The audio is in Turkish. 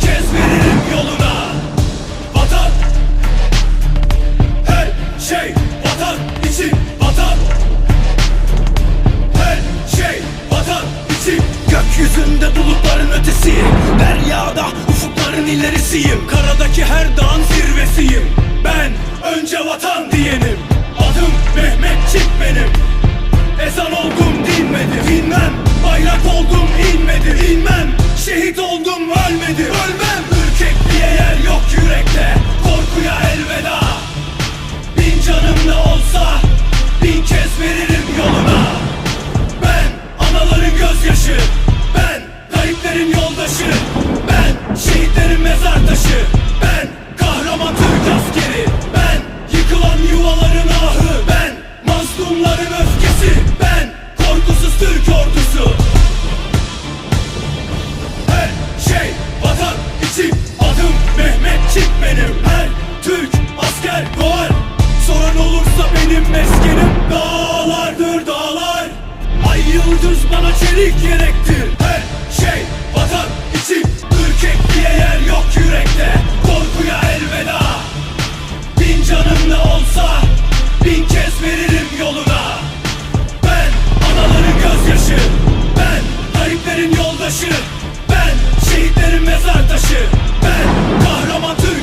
kez veririm yoluna. Vatan. Her şey vatan için vatan. Her şey vatan için. Gökyüzünde bulutların ötesiyim. Deryada ufukların ilerisiyim. Karadaki her dağın zirvesiyim. Ben önce vatan diyenim. Adım Mehmetçik benim veririm yoluna. Ben anaların gözyaşı Ben gariplerin yoldaşı Ben şehitlerin mezar taşı Ben kahraman Türk askeri Ben yıkılan yuvaların ahı Ben mazlumların öfkesi bana çelik gerektir Her şey vatan için. Ürkekliğe yer yok yürekte. Korkuya elveda. Bin canım ne olsa Bin kez veririm yoluna. Ben anaların gözyaşı. Ben gariplerin yoldaşı. Ben şehitlerin mezar taşı. Ben kahraman Türk